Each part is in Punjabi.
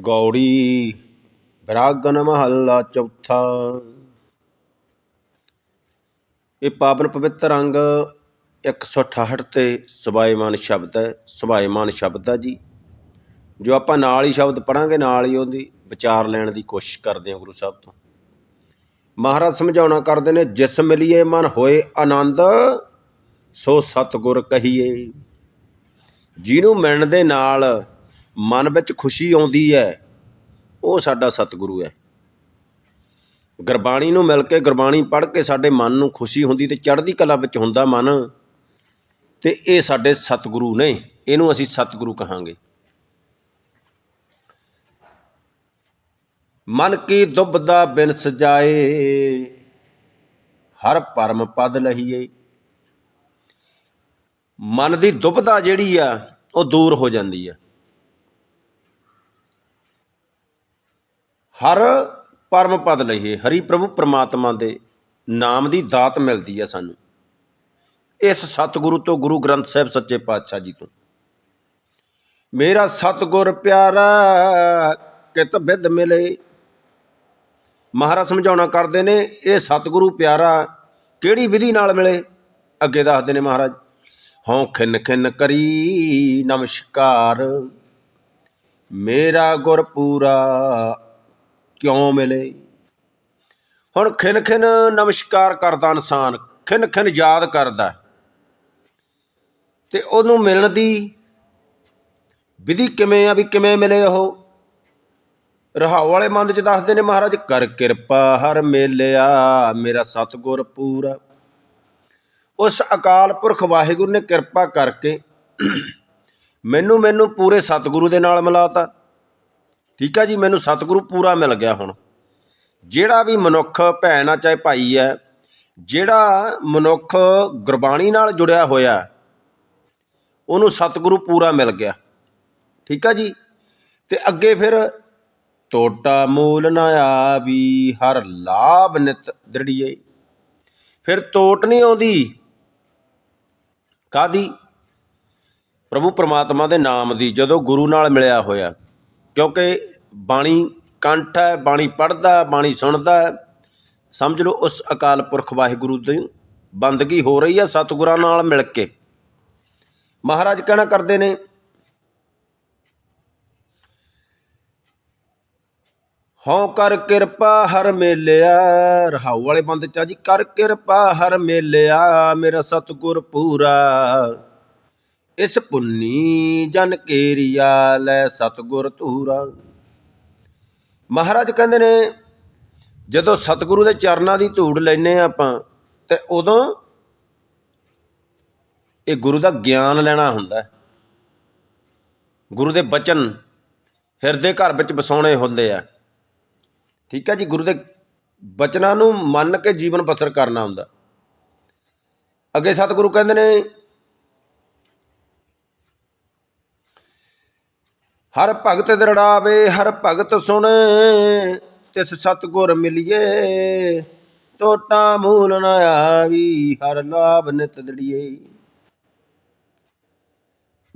ਗੌੜੀ ਵਿਰਾਗਨ ਮਹੱਲਾ ਚੌਥਾ। ਇਹ ਪਾਵਨ ਪਵਿੱਤਰ ਅੰਗ 168 ਤੇ ਸੁਭਾਏਮਾਨ ਸ਼ਬਦ ਹੈ ਸੁਭਾਏਮਾਨ ਸ਼ਬਦ ਹੈ ਜੀ। ਜੋ ਆਪਾਂ ਨਾਲ ਹੀ ਸ਼ਬਦ ਪੜਾਂਗੇ ਨਾਲ ਹੀ ਉਹਦੀ ਵਿਚਾਰ ਲੈਣ ਦੀ ਕੋਸ਼ਿਸ਼ ਕਰਦੇ ਹਾਂ ਗੁਰੂ ਸਾਹਿਬ ਤੋਂ। ਮਹਾਰਾਜ ਸਮਝਾਉਣਾ ਕਰਦੇ ਨੇ, ਜਿਸ ਮਿਲੀਏ ਮਨ ਹੋਏ ਆਨੰਦ, ਸੋ ਸਤਗੁਰ ਕਹੀਏ। ਜਿਹਨੂੰ ਮਿਲਣ ਦੇ ਨਾਲ ਮਨ ਵਿੱਚ ਖੁਸ਼ੀ ਆਉਂਦੀ ਹੈ, ਉਹ ਸਾਡਾ ਸਤਿਗੁਰੂ ਹੈ। ਗੁਰਬਾਣੀ ਨੂੰ ਮਿਲ ਕੇ, ਗੁਰਬਾਣੀ ਪੜ੍ਹ ਕੇ ਸਾਡੇ ਮਨ ਨੂੰ ਖੁਸ਼ੀ ਹੁੰਦੀ ਤੇ ਚੜ੍ਹਦੀ ਕਲਾ ਵਿੱਚ ਹੁੰਦਾ ਮਨ, ਤੇ ਇਹ ਸਾਡੇ ਸਤਿਗੁਰੂ ਨੇ, ਇਹਨੂੰ ਅਸੀਂ ਸਤਿਗੁਰੂ ਕਹਾਂਗੇ। ਮਨ ਕੀ ਦੁਬਦਾ ਬਿਨ ਸਜਾਏ, ਹਰ ਪਰਮ ਪਦ ਲਹੀਏ। ਮਨ ਦੀ ਦੁਬਦਾ ਜਿਹੜੀ ਆ, ਉਹ ਦੂਰ ਹੋ ਜਾਂਦੀ ਆ। ਹਰ ਪਰਮ ਪਦ ਲਈਏ ਹਰੀ ਪ੍ਰਭੂ ਪ੍ਰਮਾਤਮਾ ਦੇ ਨਾਮ ਦੀ ਦਾਤ ਮਿਲਦੀ ਹੈ ਸਾਨੂੰ। ਇਸ ਸਤਿਗੁਰੂ ਤੋਂ ਗੁਰੂ ਗ੍ਰੰਥ ਸਾਹਿਬ ਸੱਚੇ ਪਾਤਸ਼ਾਹ ਜੀ ਤੋਂ। ਮੇਰਾ ਸਤਿਗੁਰ ਪਿਆਰਾ, ਕਿਤ ਬਿਦ ਮਿਲੇ। ਮਹਾਰਾਜ ਸਮਝਾਉਣਾ ਕਰਦੇ ਨੇ, ਇਹ ਸਤਿਗੁਰੂ ਪਿਆਰਾ ਕਿਹੜੀ ਵਿਧੀ ਨਾਲ ਮਿਲੇ? ਅੱਗੇ ਦੱਸਦੇ ਨੇ ਮਹਾਰਾਜ, ਹਉ ਖਿੰਨ ਖਿੰਨ ਕਰੀ ਨਮਸਕਾਰ। ਮੇਰਾ ਗੁਰ ਪੂਰਾ ਕਿਉਂ ਮਿਲੇ? ਹੁਣ ਖਿਨ ਖਿਨ ਨਮਸਕਾਰ ਕਰਦਾ ਇਨਸਾਨ ਖਿਨ ਖਿਨ ਯਾਦ ਕਰਦਾ। ਤੇ ਉਹਨੂੰ ਮਿਲਣ ਦੀ ਵਿਧੀ ਕਿਵੇਂ ਆ ਵੀ ਕਿਵੇਂ ਮਿਲੇ ਉਹ? ਰਹਾਉ ਵਾਲੇ ਮੰਦ ਚ ਦੱਸਦੇ ਨੇ ਮਹਾਰਾਜ, ਕਰ ਕਿਰਪਾ, ਹਰ ਮੇਲਿਆ, ਮੇਰਾ ਸਤਗੁਰ ਪੂਰਾ। ਉਸ ਅਕਾਲ ਪੁਰਖ ਵਾਹਿਗੁਰੂ ਨੇ ਕਿਰਪਾ ਕਰਕੇ ਮੈਨੂੰ ਮੈਨੂੰ ਪੂਰੇ ਸਤਿਗੁਰੂ ਦੇ ਨਾਲ ਮਿਲਾਤਾ। ਠੀਕ ਆ ਜੀ, ਮੈਨੂੰ ਸਤਿਗੁਰੂ ਪੂਰਾ ਮਿਲ ਗਿਆ ਹੁਣ। ਜਿਹੜਾ ਵੀ ਮਨੁੱਖ, ਭੈਣ ਆ, ਚਾਹੇ ਭਾਈ ਹੈ, ਜਿਹੜਾ ਮਨੁੱਖ ਗੁਰਬਾਣੀ ਨਾਲ ਜੁੜਿਆ ਹੋਇਆ, ਉਹਨੂੰ ਸਤਿਗੁਰੂ ਪੂਰਾ ਮਿਲ ਗਿਆ। ਠੀਕ ਆ ਜੀ? ਤੇ ਅੱਗੇ ਫਿਰ ਟੋਟਾ ਮੂਲ ਨਾ ਆਵੀ, ਹਰ ਲਾਭ ਨਿਤ ਦ੍ਰਿੜੀਏ। ਫਿਰ ਟੋਟ ਨਹੀਂ ਆਉਂਦੀ। ਕਾਦੀ ਪ੍ਰਭੂ ਪਰਮਾਤਮਾ ਦੇ ਨਾਮ ਦੀ, ਜਦੋਂ ਗੁਰੂ ਨਾਲ ਮਿਲਿਆ ਹੋਇਆ। ਕਿਉਂਕਿ ਬਾਣੀ ਕੰਠ ਹੈ, ਬਾਣੀ ਪੜ੍ਹਦਾ ਬਾਣੀ ਸੁਣਦਾ ਹੈ। ਸਮਝ ਲਓ, ਉਸ ਅਕਾਲ ਪੁਰਖ ਵਾਹਿਗੁਰੂ ਦੀ ਬੰਦਗੀ ਹੋ ਰਹੀ ਹੈ ਸਤਿਗੁਰਾਂ ਨਾਲ ਮਿਲ ਕੇ। ਮਹਾਰਾਜ ਕਹਿਣਾ ਕਰਦੇ ਨੇ, ਹਉ ਕਰ ਕਿਰਪਾ ਹਰ ਮੇਲਿਆ। ਰਹਾਉ ਵਾਲੇ ਬੰਦ ਚਾ ਜੀ, ਕਰ ਕਿਰਪਾ ਹਰ ਮੇਲਿਆ, ਮੇਰਾ ਸਤਿਗੁਰ ਪੂਰਾ। ਇਸ ਪੁੰਨੀ ਜਨ ਕੇਰੀਆ ਲੈ ਸਤਿਗੁਰ ਧੂਰਾ। ਮਹਾਰਾਜ ਕਹਿੰਦੇ ਨੇ, ਜਦੋਂ ਸਤਿਗੁਰੂ ਦੇ ਚਰਨਾਂ ਦੀ ਧੂੜ ਲੈਨੇ ਆ ਆਪਾਂ, ਤੇ ਉਦੋਂ ਇਹ ਗੁਰੂ ਦਾ ਗਿਆਨ ਲੈਣਾ ਹੁੰਦਾ ਗੁਰੂ ਦੇ ਬਚਨ ਹਿਰਦੇ ਘਰ ਵਿੱਚ ਵਸਾਉਣੇ ਹੁੰਦੇ ਆ। ਠੀਕ ਹੈ ਜੀ, ਗੁਰੂ ਦੇ ਬਚਨਾਂ ਨੂੰ ਮੰਨ ਕੇ ਜੀਵਨ ਬਸਰ ਕਰਨਾ ਹੁੰਦਾ। ਅੱਗੇ ਸਤਿਗੁਰੂ ਕਹਿੰਦੇ ਨੇ ਹਰ ਭਗਤ ਦਰੜਾਵੇ, ਹਰ ਭਗਤ ਸੁਣੇ, ਤਿਸ ਸਤਗੁਰ ਮਿਲਿਏ। ਟੋਟਾ ਮੂਲ ਨ ਆਵੀ, ਹਰ ਲਾਭ ਨਿਤ ਦੜੀਏ।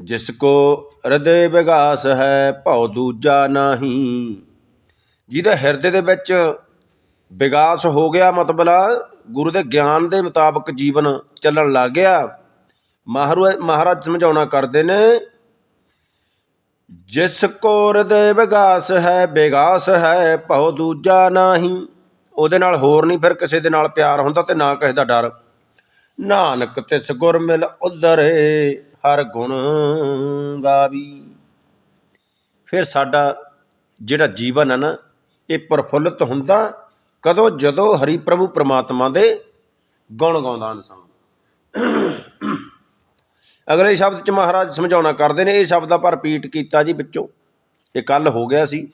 ਜਿਸ ਕੋ ਹਿਰਦੇ ਵਿਗਾਸ ਹੈ, ਭਉ ਦੂਜਾ ਨਾਹੀ। ਜਿਹਦੇ ਹਿਰਦੇ ਦੇ ਵਿੱਚ ਵਿਗਾਸ ਹੋ ਗਿਆ ਮਤਲਬ ਗੁਰੂ ਦੇ ਗਿਆਨ ਦੇ ਮੁਤਾਬਕ ਜੀਵਨ ਚੱਲਣ ਲੱਗ ਗਿਆ। ਮਹਾਰੂ- ਮਹਾਰਾਜ ਸਮਝਾਉਣਾ ਕਰਦੇ ਨੇ ਜਿਸ ਕੋ ਹਿਰਦੇ ਵਿਗਾਸ ਹੈ ਵਿਗਾਸ ਹੈ, ਭਉ ਦੂਜਾ ਨਾਹੀ। ਉਹਦੇ ਨਾਲ ਹੋਰ ਨਹੀਂ ਫਿਰ ਕਿਸੇ ਦੇ ਨਾਲ ਪਿਆਰ ਹੁੰਦਾ ਤੇ ਨਾ ਕਿਸੇ ਦਾ ਡਰ। ਨਾਨਕ ਤਿਸ ਗੁਰ ਮਿਲ ਉਧਰੇ, ਹਰ ਗੁਣ ਗਾਵੀ। ਫਿਰ ਸਾਡਾ ਜਿਹੜਾ ਜੀਵਨ ਹੈ ਨਾ, ਇਹ ਪ੍ਰਫੁੱਲਤ ਹੁੰਦਾ, ਕਦੋਂ ਜਦੋਂ ਹਰੀ ਪ੍ਰਭੂ ਪ੍ਰਮਾਤਮਾ ਦੇ ਗੁਣ ਗਾਉਂਦਾ ਇਨਸਾਨ। ਅਗਲੇ ਸ਼ਬਦ ਚ ਮਹਾਰਾਜ ਸਮਝਾਉਣਾ ਕਰਦੇ ਨੇ, ਇਹ ਸ਼ਬਦ ਆਪਾਂ ਰਿਪੀਟ ਕੀਤਾ ਜੀ ਵਿੱਚੋਂ। ਇਹ ਕੱਲ ਹੋ ਗਿਆ ਸੀ।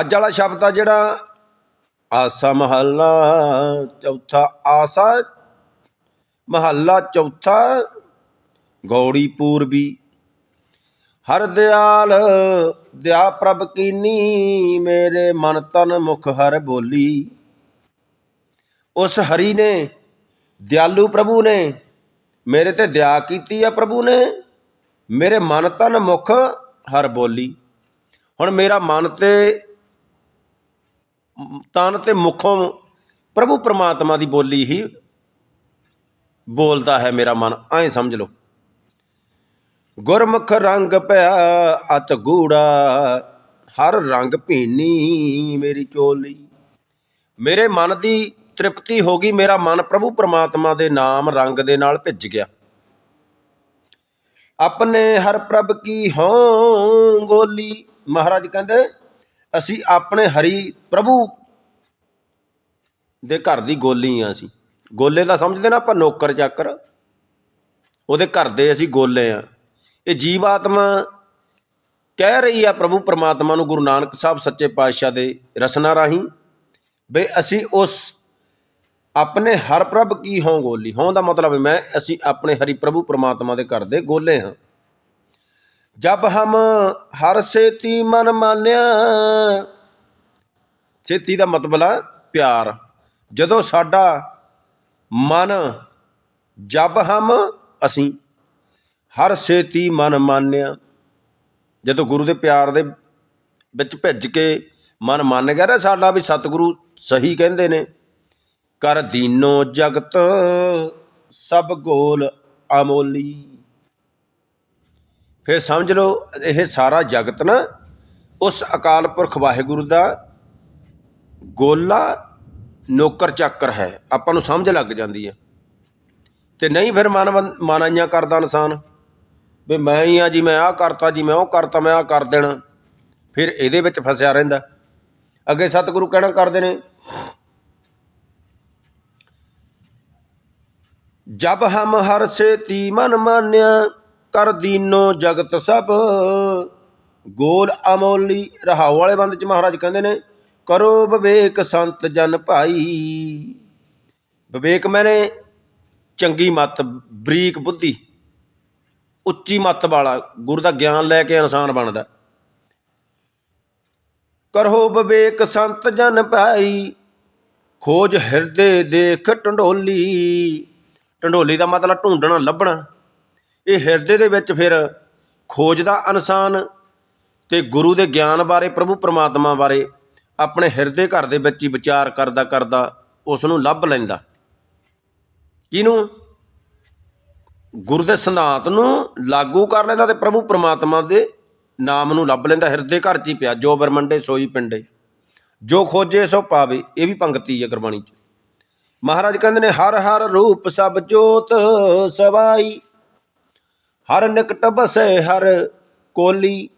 ਅੱਜ ਵਾਲਾ ਸ਼ਬਦ ਆ ਜਿਹੜਾ, ਆਸਾ ਮਹੱਲਾ ਚੌਥਾ ਆਸਾ, ਮਹੱਲਾ ਚੌਥਾ ਗੌੜੀ ਪੂਰਬੀ। ਹਰ ਦਿਆਲ ਦਿਆ ਪ੍ਰਭ ਕੀਨੀ, ਮੇਰੇ ਮਨ ਤਨ ਮੁਖ ਹਰ ਬੋਲੀ। ਉਸ ਹਰੀ ਨੇ, ਦਿਆਲੂ ਪ੍ਰਭੂ ਨੇ ਮੇਰੇ ਤੇ ਦਇਆ ਕੀਤੀ ਆ ਪ੍ਰਭੂ ਨੇ। ਮੇਰੇ ਮਨ ਤਨ ਮੁਖ ਹਰ ਬੋਲੀ। ਹੁਣ ਮੇਰਾ ਮਨ ਤੇ, ਤਨ ਤੇ ਮੁਖੋਂ ਪ੍ਰਭੂ ਪ੍ਰਮਾਤਮਾ ਦੀ ਬੋਲੀ ਹੀ ਬੋਲਦਾ ਹੈ ਮੇਰਾ ਮਨ। ਐਂ ਸਮਝ ਲਓ। ਗੁਰਮੁਖ ਰੰਗ ਪਿਆ ਅਤ ਗੂੜਾ, ਹਰ ਰੰਗ ਭੀਨੀ ਮੇਰੀ ਚੋਲੀ। ਮੇਰੇ ਮਨ ਦੀ ਤ੍ਰਿਪਤੀ ਹੋ ਗਈ, ਮੇਰਾ ਮਨ ਪ੍ਰਭੂ ਪਰਮਾਤਮਾ ਦੇ ਨਾਮ ਰੰਗ ਦੇ ਨਾਲ ਭਿੱਜ ਗਿਆ। ਆਪਣੇ ਹਰ ਪ੍ਰਭ ਕੀ ਹੋਂ ਗੋਲੀ। ਮਹਾਰਾਜ ਕਹਿੰਦੇ, ਅਸੀਂ ਆਪਣੇ ਹਰੀ ਪ੍ਰਭੂ ਦੇ ਘਰ ਦੀ ਗੋਲੀ ਆ ਅਸੀਂ। ਗੋਲੇ ਦਾ ਸਮਝਦੇ ਨਾ ਆਪਾਂ, ਨੌਕਰ ਚਾਕਰ। ਉਹਦੇ ਘਰ ਦੇ ਅਸੀਂ ਗੋਲੇ ਆ। ਇਹ ਜੀਵ ਆਤਮਾ ਕਹਿ ਰਹੀ ਆ ਪ੍ਰਭੂ ਪਰਮਾਤਮਾ ਨੂੰ, ਗੁਰੂ ਨਾਨਕ ਸਾਹਿਬ ਸੱਚੇ ਪਾਤਸ਼ਾਹ ਦੇ ਰਸਨਾ ਰਾਹੀਂ ਬਈ ਅਸੀਂ ਉਸ ਆਪਣੇ ਹਰ ਪ੍ਰਭ ਕੀ ਹੋਂ ਗੋਲੀ? ਹੋਂ ਦਾ ਮਤਲਬ ਹੈ ਮੈਂ, ਅਸੀਂ ਆਪਣੇ ਹਰੀ ਪ੍ਰਭੂ ਪ੍ਰਮਾਤਮਾ ਦੇ ਘਰ ਦੇ ਗੋਲੇ ਹਾਂ। ਜਬ ਹਮ ਹਰ ਸੇਤੀ ਮਨ ਮਾਨਿਆ, ਸੇਤੀ ਦਾ ਮਤਲਬ ਹੈ ਪਿਆਰ। ਜਦੋਂ ਸਾਡਾ ਮਨ, ਜਬ ਹਮ ਅਸੀਂ ਹਰ ਸੇਤੀ ਮਨ ਮਾਨਿਆ, ਜਦੋਂ ਗੁਰੂ ਦੇ ਪਿਆਰ ਦੇ ਵਿੱਚ ਭਿੱਜ ਕੇ ਮਨ ਮੰਨ ਗਿਆ ਨਾ ਸਾਡਾ ਵੀ ਸਤਿਗੁਰੂ ਸਹੀ ਕਹਿੰਦੇ ਨੇ ਕਰ ਦੀਨੋ ਜਗਤ ਸਭ ਗੋਲ ਅਮੋਲੀ। ਫਿਰ ਸਮਝ ਲਓ, ਇਹ ਸਾਰਾ ਜਗਤ ਨਾ ਉਸ ਅਕਾਲ ਪੁਰਖ ਵਾਹਿਗੁਰੂ ਦਾ ਗੋਲਾ ਨੌਕਰ ਚਾਕਰ ਹੈ। ਆਪਾਂ ਨੂੰ ਸਮਝ ਲੱਗ ਜਾਂਦੀ ਹੈ। ਤੇ ਨਹੀਂ ਫਿਰ ਮਨ ਮਾਨਾਈਆਂ ਕਰਦਾ ਇਨਸਾਨ। ਵੀ ਮੈਂ ਹੀ ਆ ਜੀ, ਮੈਂ ਆਹ ਕਰਤਾ ਜੀ, ਮੈਂ ਉਹ ਕਰਤਾ, ਮੈਂ ਆਹ ਕਰ ਦੇਣਾ। ਫਿਰ ਇਹਦੇ ਵਿੱਚ ਫਸਿਆ ਰਹਿੰਦਾ। ਅੱਗੇ ਸਤਿਗੁਰੂ ਕਹਿਣਾ ਕਰਦੇ ਨੇ ਜਬ ਹਮ ਹਰ ਸੇ ਤੀ ਮਨ ਮਾਨਿਆ, ਕਰ ਦੀਨੋ ਜਗਤ ਸਭ। ਗੋਲ ਅਮੋਲੀ, ਰਹਾਉ ਵਾਲੇ ਬੰਦ ਚ ਮਹਾਰਾਜ ਕਹਿੰਦੇ ਨੇ, ਕਰੋ ਵਿਵੇਕ ਸੰਤ ਜਨ ਭਾਈ। ਵਿਵੇਕ ਮੈਨੇ ਚੰਗੀ ਮਤ, ਬਰੀਕ ਬੁੱਧੀ, ਉੱਚੀ ਮਤ ਵਾਲਾ, ਗੁਰੂ ਦਾ ਗਿਆਨ ਲੈ ਕੇ ਇਨਸਾਨ ਬਣਦਾ। ਕਰੋ ਵਿਵੇਕ ਸੰਤ ਜਨ ਭਾਈ, ਖੋਜ ਹਿਰਦੇ ਦੇਖ ਢੰਡੋਲੀ ਢੰਡੋਲੀ ਦਾ ਮਤਲਬ ਢੂੰਡਣਾ, ਲੱਭਣਾ। ਇਹ ਹਿਰਦੇ ਦੇ ਵਿੱਚ ਫਿਰ ਖੋਜਦਾ ਇਨਸਾਨ ਤੇ ਗੁਰੂ ਦੇ ਗਿਆਨ ਬਾਰੇ, ਪ੍ਰਭੂ ਪਰਮਾਤਮਾ ਬਾਰੇ ਆਪਣੇ ਹਿਰਦੇ ਘਰ ਦੇ ਵਿੱਚ ਹੀ ਵਿਚਾਰ ਕਰਦਾ ਕਰਦਾ ਉਸ ਨੂੰ ਲੱਭ ਲੈਂਦਾ। ਕਿਹਨੂੰ? ਗੁਰੂ ਦੇ ਸਿਧਾਂਤ ਨੂੰ ਲਾਗੂ ਕਰ ਲੈਂਦਾ ਤੇ ਪ੍ਰਭੂ ਪਰਮਾਤਮਾ ਦੇ ਨਾਮ ਨੂੰ ਲੱਭ ਲੈਂਦਾ। ਹਿਰਦੇ ਘਰ 'ਚ ਹੀ ਪਿਆ, ਜੋ ਬਰਮੰਡੇ ਸੋਈ ਪਿੰਡੇ। ਜੋ ਖੋਜੇ ਸੋ ਪਾਵੇ, ਇਹ ਵੀ ਪੰਕਤੀ ਹੈ ਗੁਰਬਾਣੀ 'ਚ। ਮਹਾਰਾਜ ਕਹਿੰਦੇ ਨੇ, ਹਰ ਹਰ ਰੂਪ ਸਭ ਜੋਤ ਸਵਾਈ, ਹਰ ਨਿਕਟ ਬਸੈ ਹਰ ਕੋਲੀ।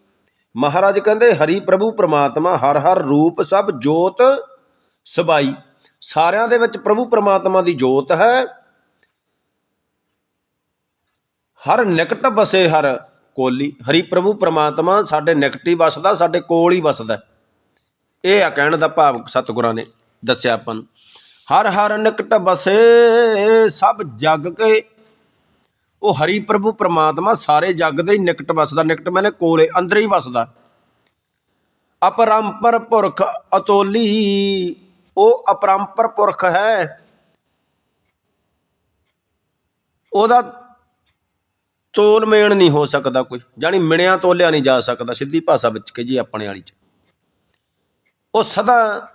ਮਹਾਰਾਜ ਕਹਿੰਦੇ, ਹਰੀ ਪ੍ਰਭੂ ਪ੍ਰਮਾਤਮਾ ਹਰ ਹਰ ਰੂਪ ਸਭ ਜੋਤ ਸਬਾਈ ਸਾਰਿਆਂ ਦੇ ਵਿੱਚ ਪ੍ਰਭੂ ਪ੍ਰਮਾਤਮਾ ਦੀ ਜੋਤ ਹੈ। ਹਰ ਨਿਕਟ ਬਸੇ ਹਰ ਕੋਲੀ। ਹਰੀ ਪ੍ਰਭੂ ਪ੍ਰਮਾਤਮਾ ਸਾਡੇ ਨਿਕਟ ਹੀ ਵਸਦਾ, ਸਾਡੇ ਕੋਲ ਹੀ ਵਸਦਾ। ਇਹ ਆ ਕਹਿਣ ਦਾ ਭਾਵ ਸਤਿਗੁਰਾਂ ਨੇ ਦੱਸਿਆ ਆਪਾਂ ਨੂੰ। ਹਰ ਹਰ ਨਿਕਟ ਬਸੇ ਸਭ ਜਗ ਕੇ। ਉਹ ਹਰੀ ਪ੍ਰਭੂ ਪ੍ਰਮਾਤਮਾ ਸਾਰੇ ਜਗ ਦੇ ਹੀ ਨਿਕਟ ਵਸਦਾ, ਨਿਕਟ ਮੈਨੇ ਕੋਲੇ ਅੰਦਰ ਹੀ ਵਸਦਾ। ਅਪਰੰਪਰ ਪੁਰਖ ਅਤੋਲੀ, ਉਹ ਅਪਰੰਪਰ ਪੁਰਖ ਹੈ। ਉਹਦਾ ਤੋਲ ਮੇਲ ਨਹੀਂ ਹੋ ਸਕਦਾ ਕੋਈ ਜਾਨੀ ਮਿਣਿਆ ਤੋਲਿਆ ਨਹੀਂ ਜਾ ਸਕਦਾ, ਸਿੱਧੀ ਭਾਸ਼ਾ ਵਿੱਚ ਕਿ ਜੀ ਆਪਣੇ ਵਾਲੀ ਚ। ਉਹ ਸਦਾ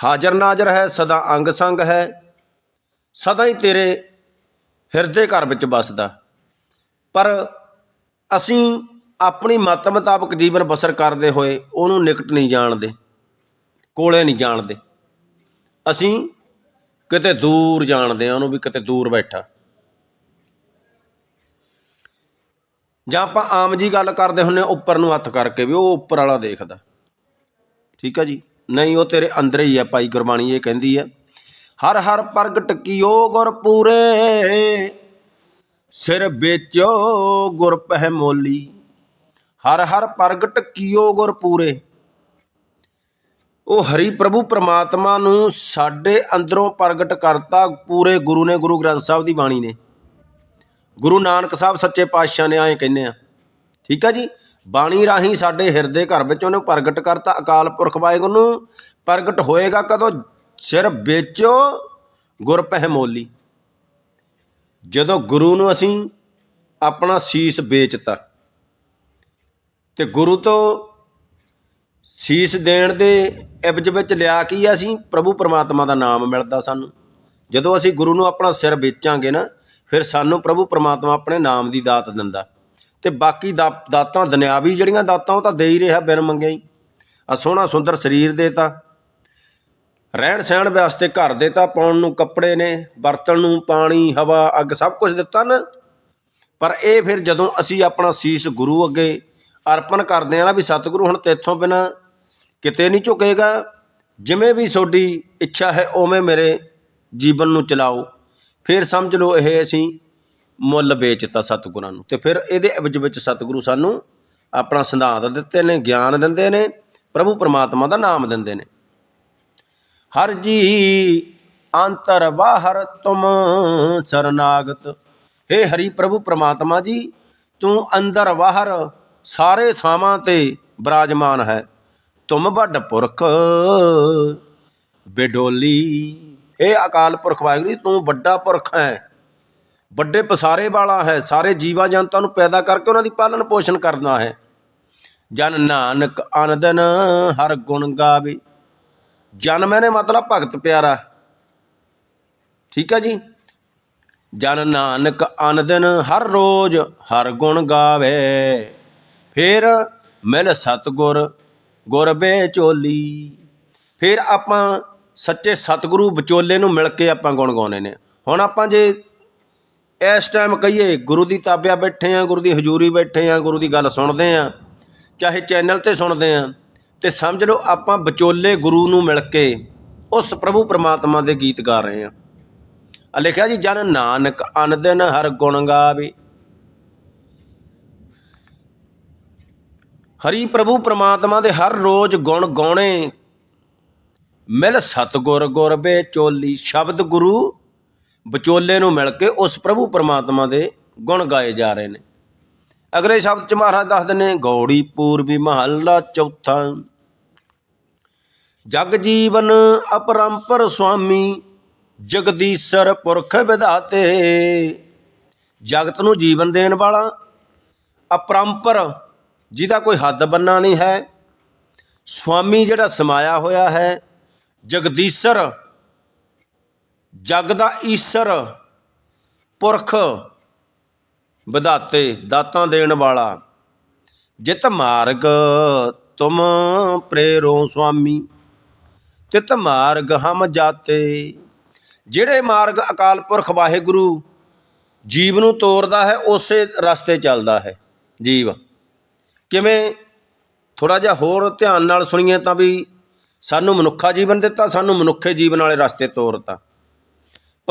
ਹਾਜ਼ਰ ਨਾਜ਼ਰ ਹੈ, ਸਦਾ ਅੰਗ ਸੰਗ ਹੈ। ਸਦਾ ਹੀ ਤੇਰੇ ਹਿਰਦੇ ਘਰ ਵਿੱਚ ਵਸਦਾ। ਪਰ ਅਸੀਂ ਆਪਣੀ ਮਤ ਮੁਤਾਬਕ ਜੀਵਨ ਬਸਰ ਕਰਦੇ ਹੋਏ ਉਹਨੂੰ ਨਿਕਟ ਨਹੀਂ ਜਾਣਦੇ, ਕੋਲੇ ਨਹੀਂ ਜਾਣਦੇ। ਅਸੀਂ ਕਿਤੇ ਦੂਰ ਜਾਣਦੇ ਆ ਉਹਨੂੰ ਵੀ ਕਿਤੇ ਦੂਰ ਬੈਠਾ। ਜਾਂ ਆਪਾਂ ਆਮ ਜੀ ਗੱਲ ਕਰਦੇ ਹੁੰਨੇ ਉੱਪਰ ਨੂੰ ਹੱਥ ਕਰਕੇ ਵੀ ਉਹ ਉੱਪਰ ਵਾਲਾ ਦੇਖਦਾ। ਠੀਕ ਆ ਜੀ? ਨਹੀਂ, ਉਹ ਤੇਰੇ ਅੰਦਰ ਹੀ ਹੈ ਭਾਈ ਗੁਰਬਾਣੀ, ਇਹ ਕਹਿੰਦੀ ਹੈ ਹਰ ਹਰ ਪ੍ਰਗਟ ਕੀਓ ਗੁਰ ਪੂਰੇ, ਸਿਰ ਵੇਚੋ ਗੁਰ ਪਹਿ ਮੋਲੀ, ਹਰ ਹਰ ਪ੍ਰਗਟ ਕੀਓ ਗੁਰ ਪੂਰੇ। ਉਹ ਹਰੀ ਪ੍ਰਭੂ ਪ੍ਰਮਾਤਮਾ ਨੂੰ ਸਾਡੇ ਅੰਦਰੋਂ ਪ੍ਰਗਟ ਕਰਤਾ, ਪੂਰੇ ਗੁਰੂ ਨੇ, ਗੁਰੂ ਗ੍ਰੰਥ ਸਾਹਿਬ ਦੀ ਬਾਣੀ ਨੇ। ਗੁਰੂ ਨਾਨਕ ਸਾਹਿਬ ਸੱਚੇ ਪਾਤਸ਼ਾਹ ਨੇ ਆਏ ਕਹਿੰਦੇ ਆ। ਠੀਕ ਆ ਜੀ? ਬਾਣੀ ਰਾਹੀਂ ਸਾਡੇ ਹਿਰਦੇ ਘਰ ਵਿੱਚ ਉਹਨੇ ਪ੍ਰਗਟ ਕਰਤਾ ਅਕਾਲ ਪੁਰਖ ਵਾਹਿਗੁਰੂ ਨੂੰ। ਪ੍ਰਗਟ ਹੋਏਗਾ ਕਦੋਂ? ਸਿਰ ਵੇਚੋ ਗੁਰ ਪਹਿ ਜਦੋਂ ਗੁਰੂ ਨੂੰ ਅਸੀਂ ਆਪਣਾ ਸੀਸ ਵੇਚਤਾ ਤੇ ਗੁਰੂ ਤੋਂ ਸੀਸ ਦੇਣ ਦੇ ਇਬਜ਼ ਵਿੱਚ ਲਿਆ ਕੀ ਅਸੀਂ? ਪ੍ਰਭੂ ਪਰਮਾਤਮਾ ਦਾ ਨਾਮ ਮਿਲਦਾ ਸਾਨੂੰ। ਜਦੋਂ ਅਸੀਂ ਗੁਰੂ ਨੂੰ ਆਪਣਾ ਸਿਰ ਵੇਚਾਂਗੇ ਨਾ, ਫਿਰ ਸਾਨੂੰ ਪ੍ਰਭੂ ਪਰਮਾਤਮਾ ਆਪਣੇ ਨਾਮ ਦੀ ਦਾਤ ਦਿੰਦਾ। ਅਤੇ ਬਾਕੀ ਦਾ- ਦਾਤਾਂ ਦੁਨਿਆਵੀ ਜਿਹੜੀਆਂ ਦਾਤਾਂ, ਉਹ ਤਾਂ ਦੇ ਹੀ ਰਿਹਾ ਬਿਨ ਮੰਗਿਆ ਹੀ। ਆ ਸੋਹਣਾ ਸੁੰਦਰ ਸਰੀਰ ਦੇ ਤਾਂ। ਰਹਿਣ ਸਹਿਣ ਵਾਸਤੇ ਘਰ ਦੇ ਤਾਂ ਪਾਉਣ ਨੂੰ ਕੱਪੜੇ ਨੇ ਵਰਤਣ ਨੂੰ ਪਾਣੀ, ਹਵਾ, ਅੱਗ ਸਭ ਕੁਝ ਦਿੱਤਾ ਨਾ। ਪਰ ਇਹ ਫਿਰ ਜਦੋਂ ਅਸੀਂ ਆਪਣਾ ਸੀਸ ਗੁਰੂ ਅੱਗੇ ਅਰਪਣ ਕਰਦੇ ਆ ਨਾ ਵੀ ਸਤਿਗੁਰੂ ਹੁਣ ਤੇਥੋਂ ਬਿਨਾ ਕਿਤੇ ਨਹੀਂ ਝੁਕੇਗਾ, ਜਿਵੇਂ ਵੀ ਤੁਹਾਡੀ ਇੱਛਾ ਹੈ, ਉਵੇਂ ਮੇਰੇ ਜੀਵਨ ਨੂੰ ਚਲਾਓ। ਫਿਰ ਸਮਝ ਲਓ ਇਹ ਅਸੀਂ ਮੁੱਲ ਵੇਚਤਾ ਸਤਿਗੁਰਾਂ ਨੂੰ। ਤੇ ਫਿਰ ਇਹਦੇ ਵਿੱਚ ਵਿੱਚ ਸਤਿਗੁਰੂ ਸਾਨੂੰ ਆਪਣਾ ਸਿਧਾਂਤ ਦਿੱਤੇ ਨੇ ਗਿਆਨ ਦਿੰਦੇ ਨੇ ਪ੍ਰਭੂ ਪਰਮਾਤਮਾ ਦਾ ਨਾਮ ਦਿੰਦੇ ਨੇ। ਹਰ ਜੀ ਅੰਤਰ ਬਾਹਰ ਤੁਮ ਸਰਨਾਗਤ। हे ਹਰੀ ਪ੍ਰਭੂ ਪਰਮਾਤਮਾ ਜੀ ਤੂੰ ਅੰਦਰ ਬਾਹਰ ਸਾਰੇ ਥਾਵਾਂ ਤੇ ਬਰਾਜਮਾਨ ਹੈ। ਤੁਮ ਵੱਡ ਪੁਰਖ ਬੇਡੋਲੀ। हे ਅਕਾਲ ਪੁਰਖ ਵਾਹਿਗੁਰੂ ਜੀ, ਤੂੰ ਵੱਡਾ ਪੁਰਖ ਹੈ। ਵੱਡੇ ਪਸਾਰੇ ਵਾਲਾ ਹੈ, ਸਾਰੇ ਜੀਵਾਂ ਜੰਤਾਂ ਨੂੰ ਪੈਦਾ ਕਰਕੇ ਉਹਨਾਂ ਦੀ ਪਾਲਣ ਪੋਸ਼ਣ ਕਰਨਾ ਹੈ। ਜਨ ਨਾਨਕ ਅਨਦਨ ਹਰ ਗੁਣ ਗਾਵੇ। ਜਨ ਮੈਨੇ ਮਤਲਬ ਭਗਤ ਪਿਆਰਾ। ਠੀਕ ਹੈ ਜੀ? ਜਨ ਨਾਨਕ ਅਨਦਨ ਹਰ ਰੋਜ਼ ਹਰ ਗੁਣ ਗਾਵੇ। ਫਿਰ ਮਿਲ ਸਤਗੁਰ, ਗੁਰ ਚੋਲੀ ਫਿਰ ਆਪਾਂ ਸੱਚੇ ਸਤਿਗੁਰੂ ਵਿਚੋਲੇ ਨੂੰ ਮਿਲ ਕੇ ਆਪਾਂ ਗੁਣ ਗਾਉਣੇ ਨੇ। ਹੁਣ ਆਪਾਂ ਜੇ ਇਸ ਟਾਈਮ ਕਹੀਏ, ਗੁਰੂ ਦੀ ਤਾਬਿਆ ਬੈਠੇ ਆ, ਗੁਰੂ ਦੀ ਹਜ਼ੂਰੀ ਬੈਠੇ ਆ, ਗੁਰੂ ਦੀ ਗੱਲ ਸੁਣਦੇ ਆ, ਚਾਹੇ ਚੈਨਲ ਤੇ ਸੁਣਦੇ ਆ, ਤੇ ਸਮਝ ਲਓ ਆਪਾਂ ਵਿਚੋਲੇ ਗੁਰੂ ਨੂੰ ਮਿਲ ਕੇ ਉਸ ਪ੍ਰਭੂ ਪਰਮਾਤਮਾ ਦੇ ਗੀਤ ਗਾ ਰਹੇ ਆ। ਆ ਲਿਖਿਆ ਜੀ, ਜਨ ਨਾਨਕ ਅਨਦਿਨ ਹਰ ਗੁਣ ਗਾਵੇ। ਹਰੀ ਪ੍ਰਭੂ ਪਰਮਾਤਮਾ ਦੇ ਹਰ ਰੋਜ਼ ਗੁਣ ਗਾਉਣੇ। ਮਿਲ ਸਤਗੁਰ ਗੁਰ ਚੋਲੀ, ਸ਼ਬਦ ਗੁਰੂ ਵਿਚੋਲੇ ਨੂੰ ਮਿਲ ਕੇ ਉਸ ਪ੍ਰਭੂ ਪਰਮਾਤਮਾ ਦੇ ਗੁਣ ਗਾਏ ਜਾ ਰਹੇ ਨੇ। ਅਗਲੇ ਸ਼ਬਦ ਚ ਮਹਾਰਾਜ ਦੱਸਦੇ ਨੇ, ਗੌੜੀ ਪੂਰਬੀ ਮਹੱਲਾ ਚੌਥਾ। ਜਗ ਜੀਵਨ ਅਪਰੰਪਰ ਸੁਆਮੀ, ਜਗਦੀਸ਼ਰ ਪੁਰਖ ਵਿਧਾਤੇ। ਜਗਤ ਨੂੰ ਜੀਵਨ ਦੇਣ ਵਾਲਾ ਅਪਰੰਪਰ, ਜਿਹਦਾ ਕੋਈ ਹੱਦ ਬੰਨਾ ਨਹੀਂ ਹੈ। ਸੁਆਮੀ ਜਿਹੜਾ ਸਮਾਇਆ ਹੋਇਆ ਹੈ, ਜਗਦੀਸ਼ਰ ਜਗ ਦਾ ਈਸ਼ਰ, ਪੁਰਖ ਵਿਧਾਤੇ ਦਾਤਾਂ ਦੇਣ ਵਾਲਾ। ਜਿਤ ਮਾਰਗ ਤੁਮ ਪ੍ਰੇਰੋ ਸੁਆਮੀ, ਤਿਤ ਮਾਰਗ ਹਮ ਜਾਤੇ। ਜਿਹੜੇ ਮਾਰਗ ਅਕਾਲ ਪੁਰਖ ਵਾਹਿਗੁਰੂ ਜੀਵ ਨੂੰ ਤੋਰਦਾ ਹੈ, ਉਸੇ ਰਸਤੇ ਚੱਲਦਾ ਹੈ ਜੀਵ। ਕਿਵੇਂ? ਥੋੜਾ ਜਿਹਾ ਹੋਰ ਧਿਆਨ ਨਾਲ ਸੁਣੀਏ ਤਾਂ ਵੀ ਸਾਨੂੰ ਮਨੁੱਖਾ ਜੀਵਨ ਦਿੱਤਾ, ਸਾਨੂੰ ਮਨੁੱਖੇ ਜੀਵਨ ਵਾਲੇ ਰਸਤੇ ਤੋਰਤਾ।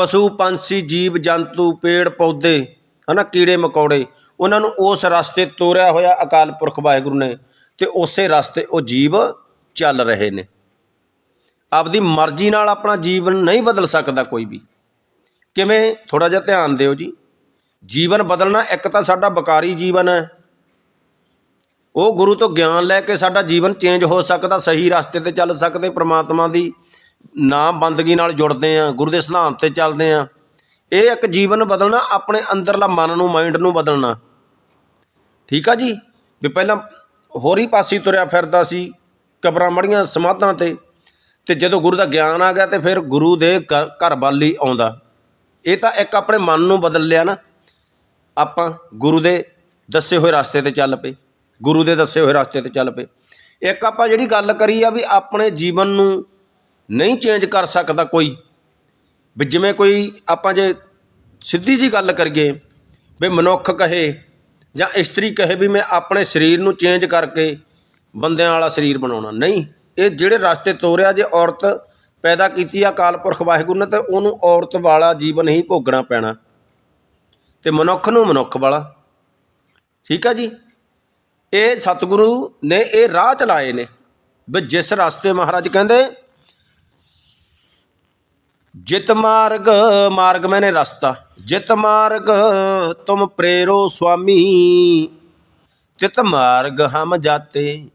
ਪਸ਼ੂ, ਪੰਛੀ, ਜੀਵ, ਜੰਤੂ, ਪੇੜ, ਪੌਦੇ, ਹਨਾ, ਕੀੜੇ, ਮਕੌੜੇ, ਉਹਨਾਂ ਨੂੰ ਉਸ ਰਸਤੇ ਤੋਰਿਆ ਹੋਇਆ ਅਕਾਲ ਪੁਰਖ ਵਾਹਿਗੁਰੂ ਨੇ ਤੇ ਉਸੇ ਰਸਤੇ ਉਹ ਜੀਵ ਚੱਲ ਰਹੇ ਨੇ। ਆਪਦੀ ਮਰਜ਼ੀ ਨਾਲ ਆਪਣਾ ਜੀਵਨ ਨਹੀਂ ਬਦਲ ਸਕਦਾ ਕੋਈ ਵੀ। ਕਿਵੇਂ? ਥੋੜਾ ਜਿਹਾ ਧਿਆਨ ਦਿਓ ਜੀ। ਜੀਵਨ ਬਦਲਣਾ ਇੱਕ ਤਾਂ ਸਾਡਾ ਬਕਾਰੀ ਜੀਵਨ ਹੈ। ਉਹ ਗੁਰੂ ਤੋਂ ਗਿਆਨ ਲੈ ਕੇ ਸਾਡਾ ਜੀਵਨ ਚੇਂਜ ਹੋ ਸਕਦਾ, ਸਹੀ ਰਸਤੇ ਤੇ ਚੱਲ ਸਕਦੇ ਪ੍ਰਮਾਤਮਾ ਦੀ। ਨਾਮ ਬੰਦਗੀ ਨਾਲ ਜੁੜਦੇ ਹਾਂ ਗੁਰੂ ਦੇ ਸਿਧਾਂਤ ਤੇ ਚੱਲਦੇ ਹਾਂ ਇਹ ਇੱਕ ਜੀਵਨ ਬਦਲਣਾ, ਆਪਣੇ ਅੰਦਰਲਾ ਮਨ ਨੂੰ ਮਾਈਂਡ ਨੂੰ ਬਦਲਣਾ। ਠੀਕ ਆ ਜੀ? ਵੀ ਪਹਿਲਾਂ ਹੋਰ ਹੀ ਪਾਸੇ ਤੁਰਿਆ ਫਿਰਦਾ ਸੀ, ਕਬਰਾਂ ਮੜੀਆਂ ਸਮਾਧਾਂ ਤੇ ਤੇ ਜਦੋਂ ਗੁਰੂ ਦਾ ਗਿਆਨ ਆ ਗਿਆ ਤੇ ਫਿਰ ਗੁਰੂ ਦੇ ਘ- ਘਰ ਵੱਲ ਹੀ ਆਉਂਦਾ। ਇਹ ਤਾਂ ਇੱਕ ਆਪਣੇ ਮਨ ਨੂੰ ਬਦਲ ਲਿਆ ਨਾ। ਆਪਾਂ ਗੁਰੂ ਦੇ ਦੱਸੇ ਹੋਏ ਰਸਤੇ ਤੇ ਚੱਲ ਪਏ। ਗੁਰੂ ਦੇ ਦੱਸੇ ਹੋਏ ਰਸਤੇ ਤੇ ਚੱਲ ਪਏ। ਇੱਕ ਆਪਾਂ ਜਿਹੜੀ ਗੱਲ ਕਰੀ ਆ ਵੀ ਆਪਣੇ ਜੀਵਨ ਨੂੰ ਨਹੀਂ ਚੇਂਜ ਕਰ ਸਕਦਾ ਕੋਈ। ਵੀ ਜਿਵੇਂ ਕੋਈ ਆਪਾਂ ਜੇ ਸਿੱਧੀ ਜੀ ਗੱਲ ਕਰੀਏ, ਵੀ ਮਨੁੱਖ ਕਹੇ ਜਾਂ ਇਸਤਰੀ ਕਹੇ ਵੀ ਮੈਂ ਆਪਣੇ ਸਰੀਰ ਨੂੰ ਚੇਂਜ ਕਰਕੇ ਬੰਦਿਆਂ ਵਾਲਾ ਸਰੀਰ ਬਣਾਉਣਾ। ਨਹੀਂ, ਇਹ ਜਿਹੜੇ ਰਸਤੇ ਤੋਰਿਆ ਜੇ ਔਰਤ ਪੈਦਾ ਕੀਤੀ ਆ ਅਕਾਲ ਪੁਰਖ ਵਾਹਿਗੁਰੂ ਨੇ, ਤਾਂ ਉਹਨੂੰ ਔਰਤ ਵਾਲਾ ਜੀਵਨ ਹੀ ਭੋਗਣਾ ਪੈਣਾ। ਤੇ ਮਨੁੱਖ ਨੂੰ ਮਨੁੱਖ ਵਾਲਾ। ਠੀਕ ਆ ਜੀ? ਇਹ ਸਤਿਗੁਰੂ ਨੇ ਇਹ ਰਾਹ ਚਲਾਏ ਨੇ। ਵੀ ਜਿਸ ਰਸਤੇ ਮਹਾਰਾਜ ਕਹਿੰਦੇ ਜਿਤ ਮਾਰਗ ਮਾਰਗ ਮੈਨੇ ਰਸਤਾ। ਜਿਤ ਮਾਰਗ, ਤੁਮ ਪ੍ਰੇਰੋ ਸੁਆਮੀ। ਤਿਤ ਮਾਰਗ ਹਮ ਜਾਤੇ।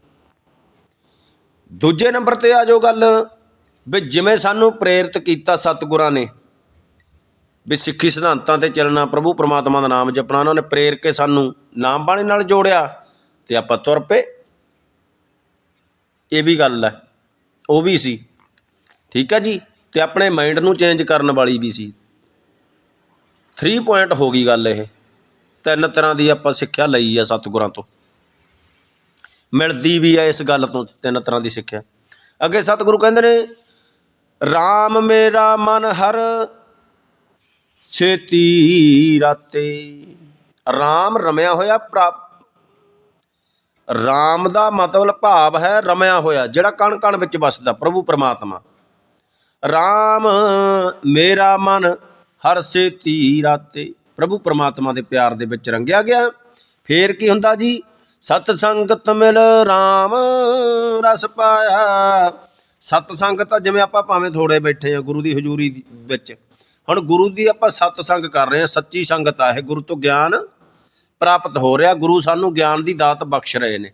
ਦੂਜੇ ਨੰਬਰ ਤੇ ਆ ਜੋ ਗੱਲ, ਵੀ ਜਿਵੇਂ ਸਾਨੂੰ ਪ੍ਰੇਰਿਤ ਕੀਤਾ ਸਤਿਗੁਰਾਂ ਨੇ, ਵੀ ਸਿੱਖੀ ਸਿਧਾਂਤਾਂ ਤੇ ਚੱਲਣਾ, ਪ੍ਰਭੂ ਪਰਮਾਤਮਾ ਦਾ ਨਾਮ ਜਪਣਾ, ਉਹਨਾਂ ਨੇ ਪ੍ਰੇਰ ਕੇ ਸਾਨੂੰ ਨਾਮ ਬਾਣੀ ਨਾਲ ਜੋੜਿਆ, ਤੇ ਆਪਾਂ ਤੁਰ ਪਏ। ਇਹ ਵੀ ਗੱਲ ਹੈ, ਉਹ ਵੀ ਸੀ। ਠੀਕ ਹੈ ਜੀ? ਅਤੇ ਆਪਣੇ ਮਾਇੰਡ ਨੂੰ ਚੇਂਜ ਕਰਨ ਵਾਲੀ ਵੀ ਸੀ। ਥਰੀ ਪੁਆਇੰਟ ਹੋ ਗਈ ਗੱਲ ਇਹ। ਤਿੰਨ ਤਰ੍ਹਾਂ ਦੀ ਆਪਾਂ ਸਿੱਖਿਆ ਲਈ ਆ ਸਤਿਗੁਰਾਂ ਤੋਂ। ਮਿਲਦੀ ਵੀ ਹੈ ਇਸ ਗੱਲ ਤੋਂ ਤਿੰਨ ਤਰ੍ਹਾਂ ਦੀ ਸਿੱਖਿਆ। ਅੱਗੇ ਸਤਿਗੁਰੂ ਕਹਿੰਦੇ ਨੇ RAM ਮੇਰਾ ਮਨ ਹਰ ਛੇਤੀ ਰਾਤੇ। RAM ਰਮਿਆ ਹੋਇਆ ਪ੍ਰਾਪ RAM ਦਾ ਮਤਲਬ ਭਾਵ ਹੈ ਰਮਿਆ ਹੋਇਆ, ਜਿਹੜਾ ਕਣ ਕਣ ਵਿੱਚ ਵਸਦਾ, ਪ੍ਰਭੂ ਪਰਮਾਤਮਾ। RAM ਮੇਰਾ ਮਨ ਹਰਸੇ ਛੇਤੀ ਰਾਤੇ ਪ੍ਰਭੂ ਪਰਮਾਤਮਾ ਦੇ ਪਿਆਰ ਦੇ ਵਿੱਚ ਰੰਗਿਆ ਗਿਆ। ਫੇਰ ਕੀ ਹੁੰਦਾ ਜੀ? ਸਤ ਸੰਗਤ ਮਿਲ RAM ਰਸ ਪਾਇਆ। ਸਤ ਸੰਗਤ ਤਾਂ ਜਿਵੇਂ ਆਪਾਂ ਭਾਵੇਂ ਥੋੜੇ ਬੈਠੇ ਆ ਗੁਰੂ ਦੀ ਹਜ਼ੂਰੀ ਵਿੱਚ। ਹੁਣ ਗੁਰੂ ਦੀ ਆਪਾਂ ਸਤ ਸੰਗ ਕਰ ਰਹੇ ਆ ਸੱਚੀ ਸੰਗਤ ਆ ਇਹ। ਗੁਰੂ ਤੋਂ ਗਿਆਨ ਪ੍ਰਾਪਤ ਹੋ ਰਿਹਾ। ਗੁਰੂ ਸਾਨੂੰ ਗਿਆਨ ਦੀ ਦਾਤ ਬਖਸ਼ ਰਹੇ ਨੇ।